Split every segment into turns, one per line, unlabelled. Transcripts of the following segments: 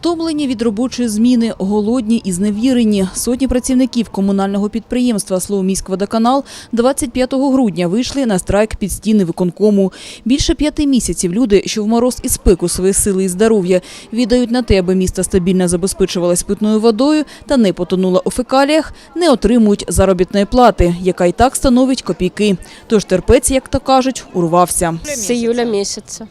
Втомлені від робочої зміни, голодні і зневірені. Сотні працівників комунального підприємства «Словоміськводоканал» 25 грудня вийшли на страйк під стіни виконкому. Більше п'яти місяців люди, що в мороз і спеку свої сили і здоров'я, віддають на те, аби місто стабільно забезпечувалось питною водою та не потонуло у фекаліях, не отримують заробітної плати, яка і так становить копійки. Тож терпець, як то кажуть, урвався.
С июля месяца.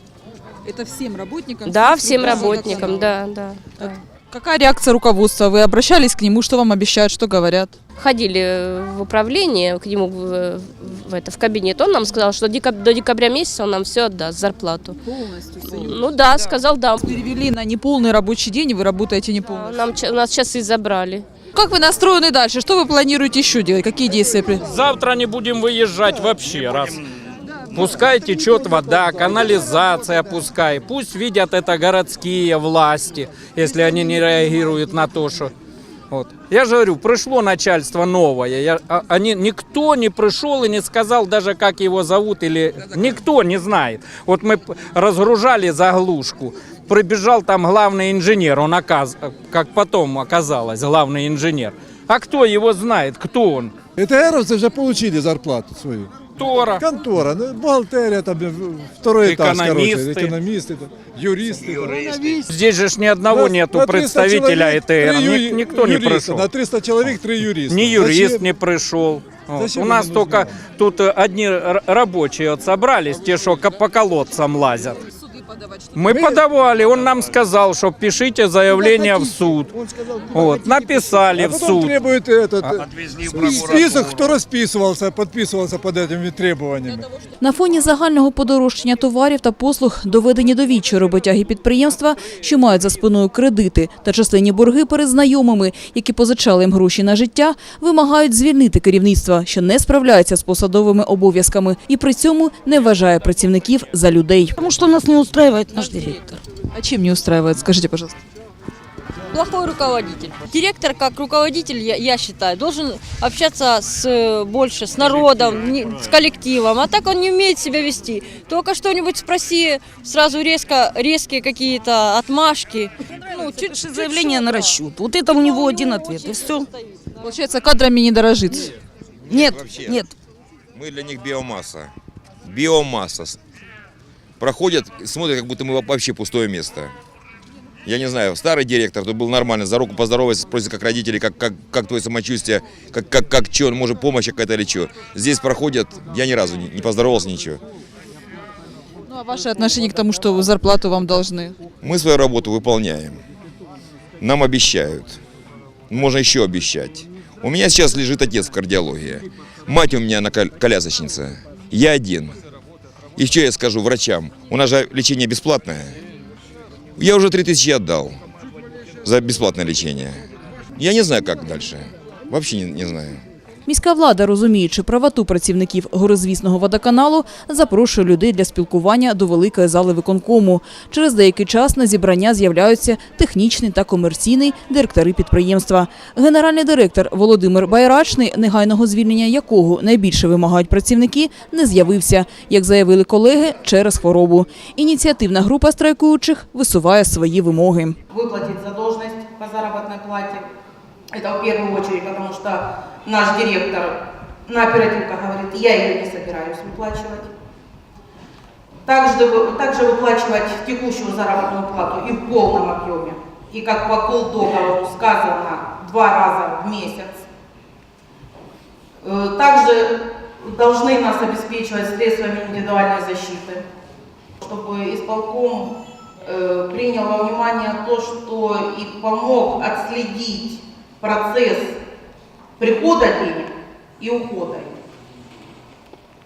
Это всем работникам?
Да,
всем
работникам, да, да. да.
Какая реакция руководства? Вы обращались к нему, что вам обещают, что говорят?
Ходили в управление, к нему в, в это, в кабинет. Он нам сказал, что декаб- до декабря месяца он нам все отдаст, зарплату.
Полностью
Ну да, сказал да.
Перевели на неполный рабочий день, и вы работаете неполный.
Нам, ча- у нас часы забрали.
Как вы настроены дальше? Что вы планируете еще делать? Какие действия?
Завтра не будем выезжать вообще, раз. Пускай течет вода, канализация пускай. Пусть видят это городские власти, если они не реагируют на то, что... Вот. Я же говорю, пришло начальство новое. Я, а- они, никто не пришел и не сказал даже, как его зовут, или никто не знает. Вот мы разгружали заглушку. Прибежал там главный инженер, он оказ... как потом оказалось, главный инженер. А кто его знает, кто он?
ЕТРовці вже отримали зарплату свою
Тора.
Контора, ну, бухгалтерія, там, е, второй етаж,
Економісти.
короче, економісти, там, юристи.
Здесь же ж ни одного
На-
нету
на 300
представителя
чоловік
ЕТР.
три
Ник-
ю-
никто не
юриста,
пришел.
На 300 чоловік три юриста.
Ни юрист
Зачем?
не пришел. Вот.
Зачем
У
ему
нас
нужно?
только тут э, одни р- рабочие вот собрались, те, что ко- по колодцам лазят. Мы подавали, он нам сказал, что пишите заявление в суд.
Он сказал,
Вот, написали
а
в
потом
суд.
требует этот, э, список, кто расписывался, подписывался под этими требованиями.
На фоні загального подорожчання товарів та послуг доведені до відчаю роботяги підприємства, що мають за спиною кредити та численні борги перед знайомими, які позичали їм гроші на життя, вимагають звільнити керівництво, що не справляється з посадовими обов'язками і при цьому не вважає працівників за людей.
Потому что нас не устраивает наш директор.
А чем не устраивает? Скажите, пожалуйста.
плохой руководитель. Директор, как руководитель, я, я считаю, должен общаться с, больше с народом, не- с коллективом. А так он не умеет себя вести. Только что-нибудь спроси, сразу резко, резкие какие-то отмашки.
Ну, чуть заявление на расчет. Вот это у него один ответ, и все.
Получается, кадрами не дорожит.
Нет,
Вообще.
нет.
Мы для них биомасса. Биомасса. Проходят, смотрят, как будто мы вообще пустое место. Я не знаю, старый директор, тут был нормально, за руку поздороваться, спросит, как родители, как, как, как твое самочувствие, как, как, как что, может, помощь какая-то или что. Здесь проходят, я ни разу не, не поздоровался, ничего.
Ну, а ваше отношение к тому, что зарплату вам должны?
Мы свою работу выполняем. Нам обещают. Можно еще обещать. У меня сейчас лежит отец в кардиологии. Мать у меня на кол- колясочница. Я один. И что я скажу врачам? У нас же лечение бесплатное. Я уже 3000 отдал за бесплатное лечение. Я не знаю, как дальше. Вообще не, не знаю.
Міська влада, розуміючи правоту працівників горизвісного водоканалу, запрошує людей для спілкування до великої зали виконкому. Через деякий час на зібрання з'являються технічний та комерційний директори підприємства. Генеральний директор Володимир Байрачний, негайного звільнення якого найбільше вимагають працівники, не з'явився, як заявили колеги, через хворобу. Ініціативна група страйкуючих висуває свої вимоги.
выплатить задолженность по заработной плате. Это в первую очередь, потому что наш директор на оперативках говорит, я ее не собираюсь выплачивать. Также, также выплачивать текущую заработную плату и в полном объеме. И как по колдоговору сказано, два раза в месяц. Э, Также должны нас обеспечивать средствами индивидуальной защиты, чтобы исполком э, принял во внимание то, что и помог отследить процесс прихода денег и ухода. их.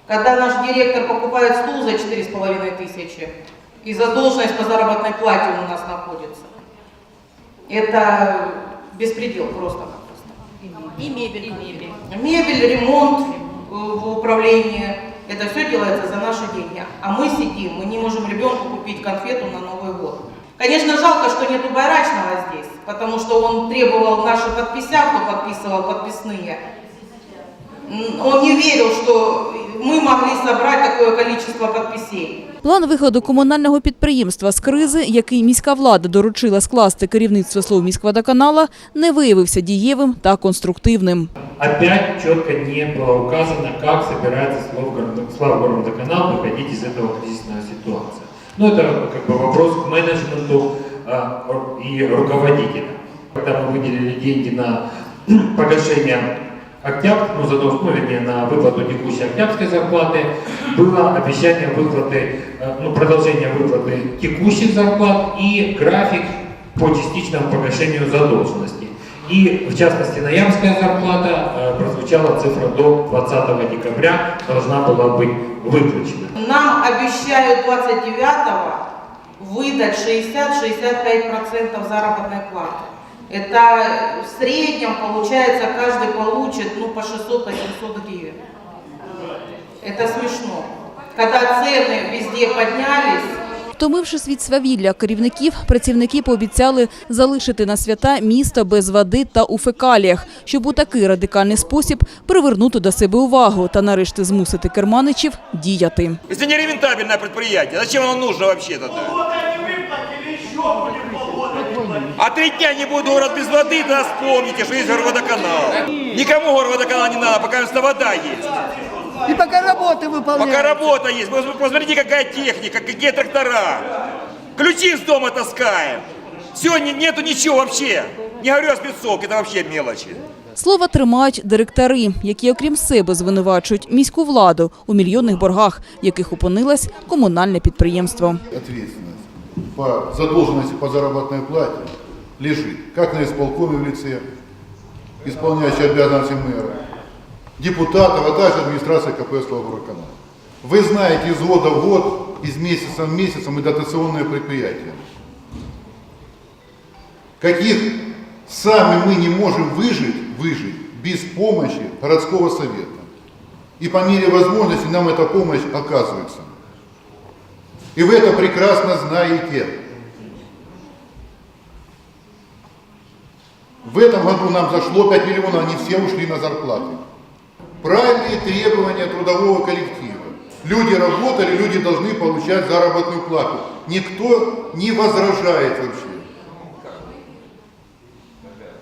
Когда наш директор покупает стул за 4,5 тысячи, и задолженность по заработной плате у нас находится, это беспредел просто-напросто.
И мебель, и мебель.
Мебель, ремонт э, в управлении, это все делается за наши деньги. А мы сидим, мы не можем ребенку купить конфету на Новый год. Конечно, жалко, что нету здесь, потому что он требовал наши подпися, кто подписывал подписные. М, Он не верил, что мы могли собрать такое количество подписей.
План виходу комунального підприємства з кризи, який міська влада доручила скласти керівництво Словміськводоканала, не виявився дієвим та конструктивним.
Опять четко не было указано, как собирается Славгород- Славгородоканал выходить из этого кризисной ситуации. Ну, это как бы вопрос к менеджменту а, ру- и руководителя. Когда мы выделили деньги на погашение октябрь, ну, задолж- ну, вернее, на выплату текущей октябрьской зарплаты, было обещание выплаты, э, ну, продолжение выплаты текущих зарплат и график по частичному погашению задолженности. И, в частности, ноябрьская зарплата э, прозвучала цифра до 20 декабря должна была быть выплачена.
Нам обещают 29-го выдать 60-65% заработной платы. Это в среднем получается каждый получит ну, по 600 по 700 гривен. Это смешно. Когда цены везде поднялись,
Втомившись від свавілля керівників, працівники пообіцяли залишити на свята місто без води та у фекаліях, щоб у такий радикальний спосіб привернути до себе увагу та нарешті змусити керманичів діяти.
Если не рентабельное предприятие, зачем оно нужно вообще тогда? А три дня не будет город без воды, тогда вспомните, что есть горводоканал. Никому горводоканал не надо, пока место вода есть.
И пока работы выполняют.
Пока работа есть. Вы Посмотрите, какая техника, какие трактора. Ключи из дома таскаем. Все, нету ничего вообще. Не говорю о спецовке, это вообще мелочи.
Слова тримають директори, які, окрім себе, звинувачують міську владу у мільйонних боргах, в яких опинилось комунальне підприємство.
ответственность По задолженности по заработной плате лежит как на исполкоме в лице, исполняющей обязанности мэра, депутатов, а также администрации КП Славгородканала. Вы знаете из года в год, из месяца в месяц мы дотационные предприятия. Каких сами мы не можем выжить, выжить без помощи городского совета. И по мере возможности нам эта помощь оказывается. И вы это прекрасно знаете. В этом году нам зашло 5 миллионов, они все ушли на зарплаты. Правильные требования трудового коллектива. Люди работали, люди должны получать заработную плату. Никто не возражает вообще.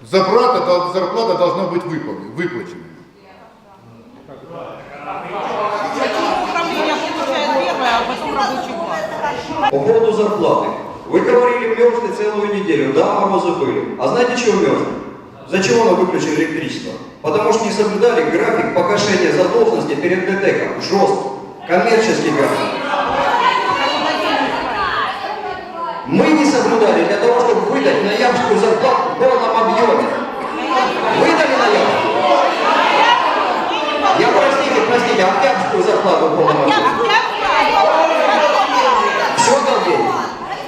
Зарплата, зарплата должна быть выплачена.
а потом рабочий.
По поводу зарплаты. Вы говорили, мерзли целую неделю. Да, морозы были. А знаете, чего мерзли? Зачем оно выключили электричество? Потому что не соблюдали график погашения задолженности перед ДТЭКом. Жестко. Коммерческий график. Мы не соблюдали для того, чтобы выдать ноябрьскую зарплату в полном объеме. Выдали ноябрьскую? Я простите, простите, октябрьскую зарплату в полном объеме. Все дал денег?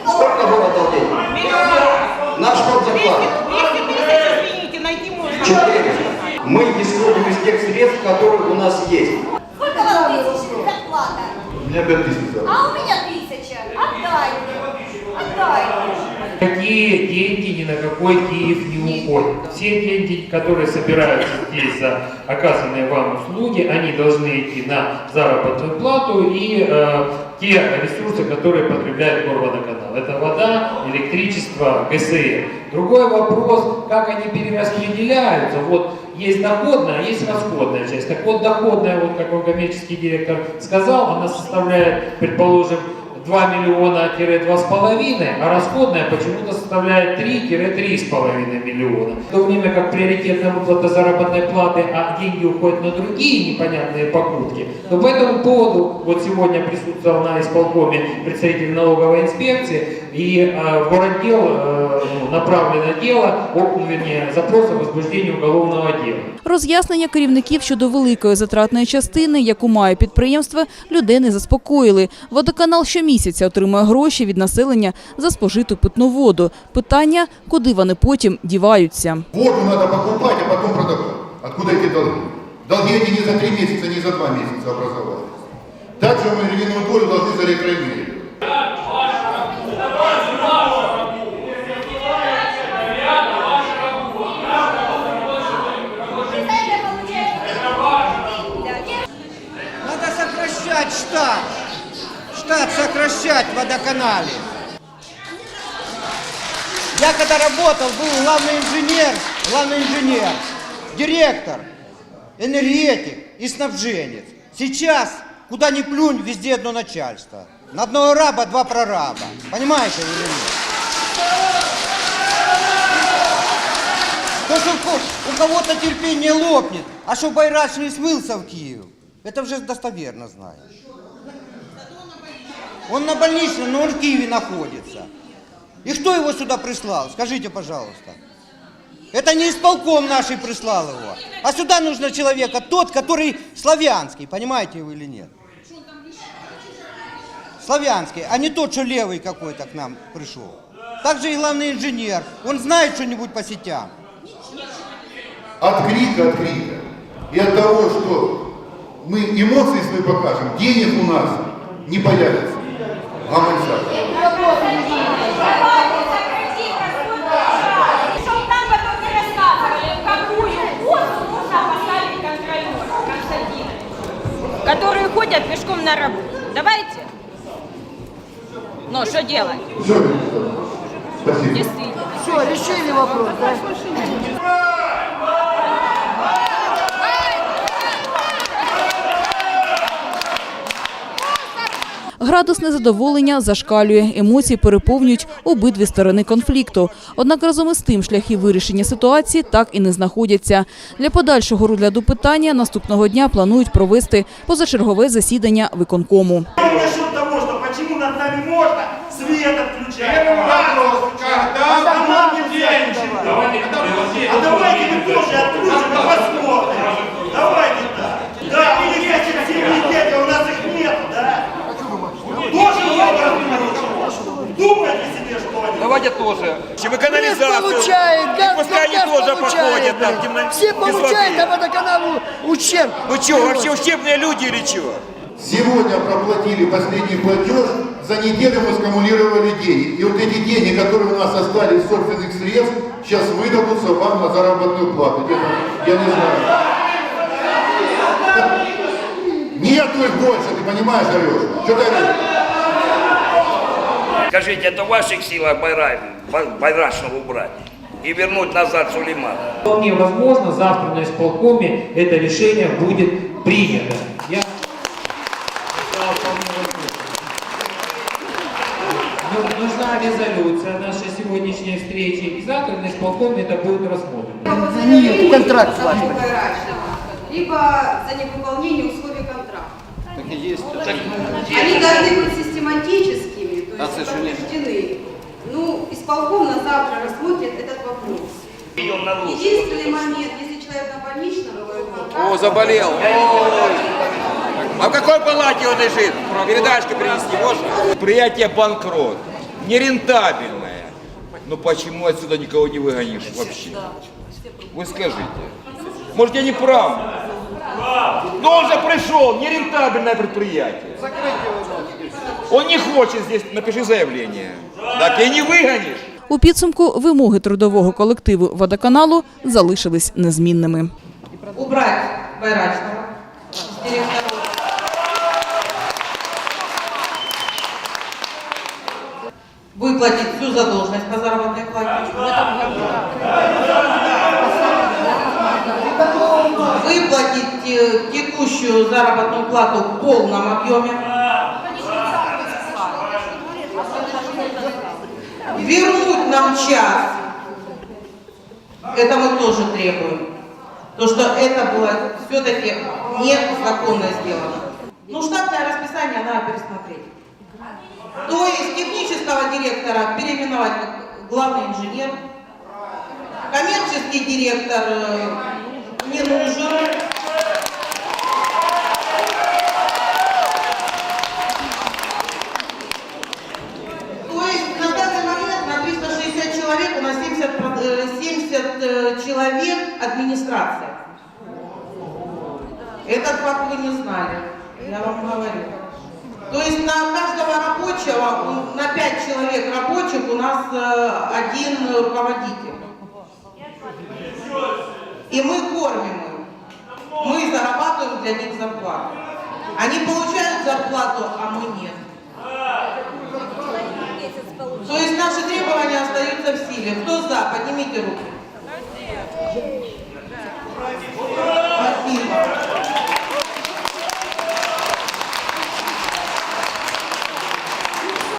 Сколько было дал денег? Наш фонд зарплаты.
200 тысяч, извините, найти можно.
400. Мы исходим из тех средств, которые у нас есть.
Сколько вам тысяч зарплата?
У меня 5 тысяч заработок.
А у меня тысяча. Отдайте. Отдайте.
Какие деньги ни на какой Киев не уходят. Все деньги, которые собираются здесь за оказанные вам услуги, они должны идти на заработную плату и э, те ресурсы, которые потребляет Горводоканал. Это вода, электричество, ГСМ. Другой вопрос, как они перераспределяются. Вот есть доходная, а есть расходная часть. Так вот, доходная, вот как коммерческий директор сказал, она составляет, предположим, 2 миллиона-2,5, а расходная почему-то составляет 3-3,5 миллиона. В то время как приоритетная выплата заработной платы, а деньги уходят на другие непонятные покупки, то по этому поводу вот сегодня присутствовал на исполкоме представитель налоговой инспекции, и э, в городдел э, ну, направлено дело, о, ну, вернее, запрос о возбуждении уголовного дела.
Роз'яснення керівників щодо великої затратної частини, яку має підприємство, людей не заспокоїли. Водоканал щомісяця отримує гроші від населення за спожиту питну воду. Питання, куди вони потім діваються.
Воду надо покупать, а потом продавать. Откуда эти долги? Долги эти не за три месяца, не за два месяца образовались. Также мы львиную долю должны за электроэнергию.
Водоканале. Я когда работал, был главный инженер, главный инженер, директор, энергетик и снабженец. Сейчас, куда ни плюнь, везде одно начальство. На одного раба два прораба. Понимаете или нет? То, что у кого-то терпение лопнет, а что Байрач не смылся в Киев, это уже достоверно знаешь. Он на больничном, но он в Киеве находится. И кто его сюда прислал? Скажите, пожалуйста. Это не исполком нашей прислал его. А сюда нужно человека, тот, который славянский, понимаете вы или нет? Славянский, а не тот, что левый какой-то к нам пришел. Также и главный инженер. Он знает что-нибудь по сетям.
От крика, от крика. И от того, что мы эмоции свои покажем, денег у нас не появится. Гомонизация.
Давайте сократим расходы Чтоб нам потом не рассказывали, в какую позу нужно поставить контролера, Константинович.
Которые ходят пешком на работу. Давайте. Ну, что делать?
Все, Александр. Спасибо.
Действительно.
Все, решили вопрос, да?
Градус незадоволення зашкалює, емоції переповнюють обидві сторони конфлікту. Однак разом із тим шляхи вирішення ситуації так і не знаходяться. Для подальшого розгляду питання наступного дня планують провести позачергове засідання виконкому.
Насчет того, что почему над нами можно свет отключать. Первый вопрос, когда а нам нельзя ничего. А давайте мы тоже отключим посмотрим.
Там.
Все получают, а водоканалу ущерб.
Вы что, вообще ущербные люди или чего?
Сегодня проплатили последний платеж, за неделю мы скумулировали деньги. И вот эти деньги, которые у нас остались собственных средств, сейчас выдадутся вам на заработную плату. Где-то, я не знаю. Нету их больше, ты понимаешь, Алеша? Что ты?
Скажите, это в ваших силах Байрай, Байрачного убрать и вернуть назад Сулеймана?
Вполне возможно, завтра на исполкоме это решение будет принято. Я. Ну, Нужна резолюция нашей сегодняшней встречи, и завтра на исполкоме это будет рассмотрено.
контракт
Либо за невыполнение условий контракта. Они должны быть систематическими, то есть подтверждены. Ну, исполком на завтра рассмотрит этот вопрос. Единственный момент, если человек на больничном,
О, заболел. А в какой палате он лежит? Передачку принести можно? Предприятие банкрот. Нерентабельное. Но почему отсюда никого не выгонишь вообще? Вы скажите. Может, я не прав? Но он же пришел, нерентабельное предприятие. Он не хочет здесь, напиши заявление. Так и не выгонишь.
У підсумку вимоги трудового колективу водоканалу залишились незмінними.
убрать Байрачного с директора. Выплатить всю задолженность по заработной плате. Выплатить э, текущую заработную плату в полном объеме. Вернуть нам час. Это мы тоже требуем. То, что это было все-таки незаконно сделано. Ну, штатное расписание надо пересмотреть. То есть технического директора переименовать как главный инженер. Коммерческий директор э, не нужен. То есть на данный момент на 360 человек у нас 70, про- э, 70 э, человек администрация. Этот факт вы не знали, я вам говорю. То есть на каждого рабочего, на 5 человек рабочих у нас э, один руководитель. И мы кормим их. Мы зарабатываем для них зарплату. Они получают зарплату, а мы нет. То есть наши требования остаются в силе. Кто за? Поднимите руки. Ура!